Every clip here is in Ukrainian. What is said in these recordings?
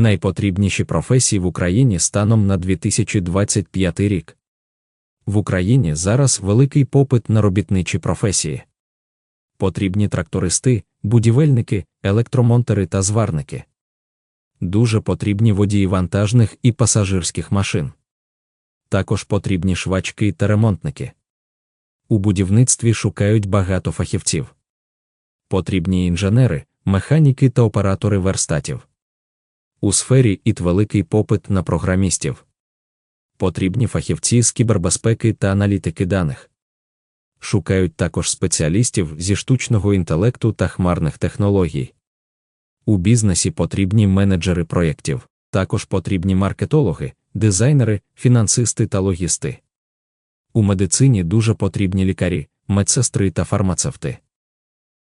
Найпотрібніші професії в Україні станом на 2025 рік. В Україні зараз великий попит на робітничі професії. Потрібні трактористи, будівельники, електромонтери та зварники. Дуже потрібні водії вантажних і пасажирських машин. Також потрібні швачки та ремонтники. У будівництві шукають багато фахівців. Потрібні інженери, механіки та оператори верстатів. У сфері ІТ великий попит на програмістів. Потрібні фахівці з кібербезпеки та аналітики даних. Шукають також спеціалістів зі штучного інтелекту та хмарних технологій. У бізнесі потрібні менеджери проєктів, також потрібні маркетологи, дизайнери, фінансисти та логісти. У медицині дуже потрібні лікарі, медсестри та фармацевти.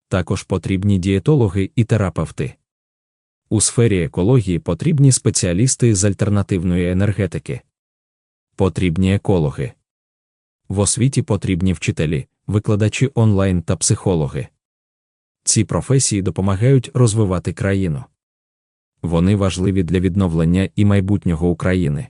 Також потрібні дієтологи і терапевти. У сфері екології потрібні спеціалісти з альтернативної енергетики. Потрібні екологи. В освіті потрібні вчителі, викладачі онлайн та психологи. Ці професії допомагають розвивати країну. Вони важливі для відновлення і майбутнього України.